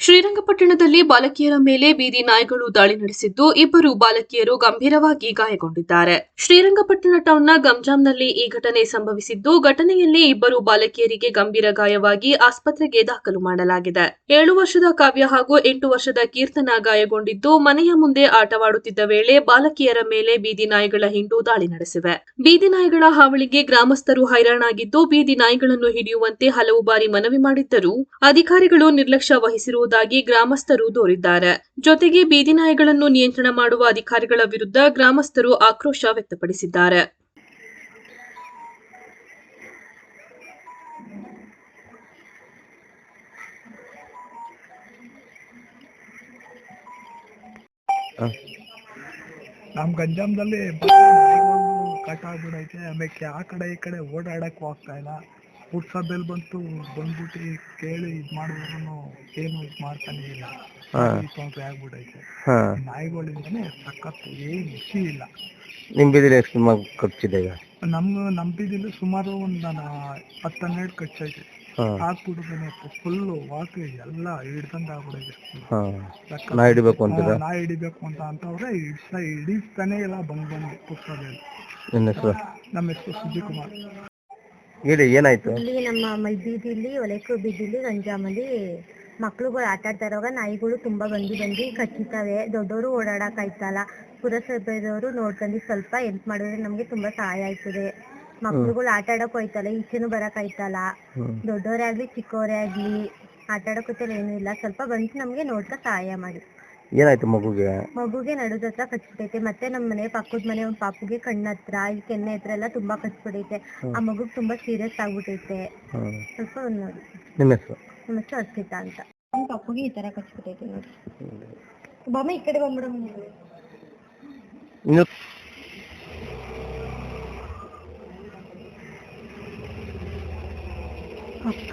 ಶ್ರೀರಂಗಪಟ್ಟಣದಲ್ಲಿ ಬಾಲಕಿಯರ ಮೇಲೆ ಬೀದಿ ನಾಯಿಗಳು ದಾಳಿ ನಡೆಸಿದ್ದು ಇಬ್ಬರು ಬಾಲಕಿಯರು ಗಂಭೀರವಾಗಿ ಗಾಯಗೊಂಡಿದ್ದಾರೆ. ಶ್ರೀರಂಗಪಟ್ಟಣ ಟೌನ್ನ ಗಂಜಾಂನಲ್ಲಿ ಈ ಘಟನೆ ಸಂಭವಿಸಿದ್ದು, ಘಟನೆಯಲ್ಲಿ ಇಬ್ಬರು ಬಾಲಕಿಯರಿಗೆ ಗಂಭೀರ ಗಾಯವಾಗಿ ಆಸ್ಪತ್ರೆಗೆ ದಾಖಲು ಮಾಡಲಾಗಿದೆ. ಏಳು ವರ್ಷದ ಕಾವ್ಯ ಹಾಗೂ ಎಂಟು ವರ್ಷದ ಕೀರ್ತನ ಗಾಯಗೊಂಡಿದ್ದು, ಮನೆಯ ಮುಂದೆ ಆಟವಾಡುತ್ತಿದ್ದ ವೇಳೆ ಬಾಲಕಿಯರ ಮೇಲೆ ಬೀದಿ ನಾಯಿಗಳ ಹಿಂಡು ದಾಳಿ ನಡೆಸಿವೆ. ಬೀದಿ ನಾಯಿಗಳ ಹಾವಳಿಗೆ ಗ್ರಾಮಸ್ಥರು ಹೈರಾಣಾಗಿದ್ದು, ಬೀದಿ ನಾಯಿಗಳನ್ನು ಹಿಡಿಯುವಂತೆ ಹಲವು ಬಾರಿ ಮನವಿ ಮಾಡಿದ್ದರೂ, ಅಧಿಕಾರಿಗಳು ನಿರ್ಲಕ್ಷ್ಯ ವಹಿಸಿರುವುದಾಗಿ ಗ್ರಾಮಸ್ಥರು ದೂರಿದ್ದಾರೆ. ಜೊತೆಗೆ ಬೀದಿ ನಾಯಿಗಳನ್ನು ನಿಯಂತ್ರಣ ಮಾಡುವ ಅಧಿಕಾರಿಗಳ ವಿರುದ್ಧ ಗ್ರಾಮಸ್ಥರು ಆಕ್ರೋಶ ವ್ಯಕ್ತಪಡಿಸಿದ್ದಾರೆ. ನಮ್ಮ ಗಂಜಾಮದಲ್ಲಿ ಕಟ್ ಆಗ್ಬಿಡೈತೆ. ಆಮೇಲೆ ಆ ಕಡೆ ಈ ಕಡೆ ಓಡಾಡಕ್ಕೂ ಆಗ್ತಾ ಇಲ್ಲ. ಪುಟ್ಸದಲ್ಲಿ ಬಂತು ಬಂದ್ಬಿಟ್ಟು ಕೇಳಿ ಇದ್ ಮಾಡಿದ್ರು ಏನು ಇದ್ ಮಾಡ್ತಾನೆ ಇಲ್ಲ. ತೊಂದರೆ ಆಗ್ಬಿಡೈತೆ ಹಾಂ. ನಾಯಿಗಳಿಂದನೇ ಸಖತ್ ಏನ್ ಖುಷಿ ಇಲ್ಲ. ನಿಮ್ಮ ಬೀದಿಲಿ ಎಷ್ಟು ಮಗ ಖರ್ಚಿದೆ ಈಗ? ನಮ್ ಬೀದಿಲಿ ಸುಮಾರು ಒಂದ್ ನಾನು ಹತ್ತು ಹನ್ನೆರಡು ಕಚ್ಚೈತೆ ಹಾಂ ಫುಲ್ ವಾಕಿ ಎಲ್ಲ ಹಿಡ್ದಂಗೆ ಆಗ್ಬಿಡೈತೆ. ನಾ ಹಿಡಿಬೇಕು ಅಂತ ನಾ ಹಿಡಿಬೇಕು ಅಂತ ಅಂತವ್ರೆ ಹಿಡ್ಸ ಹಿಡಿಸ್ತಾನೆ ಇಲ್ಲ ಬಂದ್ ಬಂದು ಹೆಸರು? ನಮ್ಮ ಹೆಸರು ಸುಜಿ ಕುಮಾರ್ ಹೇಳಿ ಏನಾಯ್ತು? ಇಲ್ಲಿ ನಮ್ಮ ಮೈ ಬೀದಿಲಿ ಒಲೆಕು ಬೀದಿಲಿ ಗಂಜಾಮಲ್ಲಿ ಮಕ್ಳುಗಳು ಆಟ ಆಡ್ತಾ ಇರುವಾಗ ನಾಯಿಗಳು ತುಂಬಾ ಬಂದು ಬಂದು ಕಚ್ಚುತ್ತವೆ ದೊಡ್ಡವರು ಓಡಾಡಕ್ ಆಯ್ತಲ್ಲ. ಪುರಸಭೆದವರು ನೋಡ್ಕೊಂಡು ಸ್ವಲ್ಪ ಹೆಲ್ಪ್ ಮಾಡಿದ್ರೆ ನಮ್ಗೆ ತುಂಬಾ ಸಹಾಯ ಆಯ್ತದೆ ಮಕ್ಳುಗಳು ಆಟ ಆಡಕ್ ಹೋಯ್ತಲ್ಲ ಈಚೆನು ಬರಕ್ ಆಯ್ತಲ್ಲ. ದೊಡ್ಡವರೇ ಆಗ್ಲಿ ಚಿಕ್ಕವರೇ ಆಗ್ಲಿ ಆಟ ಆಡಕ್ ಏನೂ ಇಲ್ಲ. ಸ್ವಲ್ಪ ಬಂದು ನಮ್ಗೆ ನೋಡ್ಕ ಸಹಾಯ ಮಾಡಿ. ಏನಾಯ್ತು ಮಗುಗೆ? ಮಗುಗೆ ನಡುದ ಹತ್ರ ಕಚ್ಬಿಟ್ಟೈತೆ ಮತ್ತೆ ನಮ್ಮ ಮನೆ ಪಕ್ಕದ ಮನೆ ಒಂದ್ ಪಾಪುಗೆ ಕಣ್ಣ ಹತ್ರ ಈ ಕೆನ್ನೆ ಹತ್ರ ಎಲ್ಲ ತುಂಬಾ ಕಚ್ಬಿಟ್ಟೈತೆ. ಆ ಮಗುಗ್ ತುಂಬಾ ಸೀರಿಯಸ್ ಆಗ್ಬಿಟ್ಟೈತೆ. ಹಾಂ ಸ್ವಲ್ಪ ಒಂದ್ ನೋಡಿ. ನಿಮ್ಮ ಹೆಸರು? ನಮ್ಮ ಹೆಸರು ಅರ್ಪಿತಾ ಅಂತ. ನಮ್ಮ ಪಪ್ಪುಗೆ ಈ ತರ ಕಚ್ಬಿಟ್ಟೈತೆ ನೋಡಿ. ಬಾಮ ಈ ಕಡೆ ಬಂದ್ಬಿಡಮ್ ಇನ್ನು ಅಕ್ಕ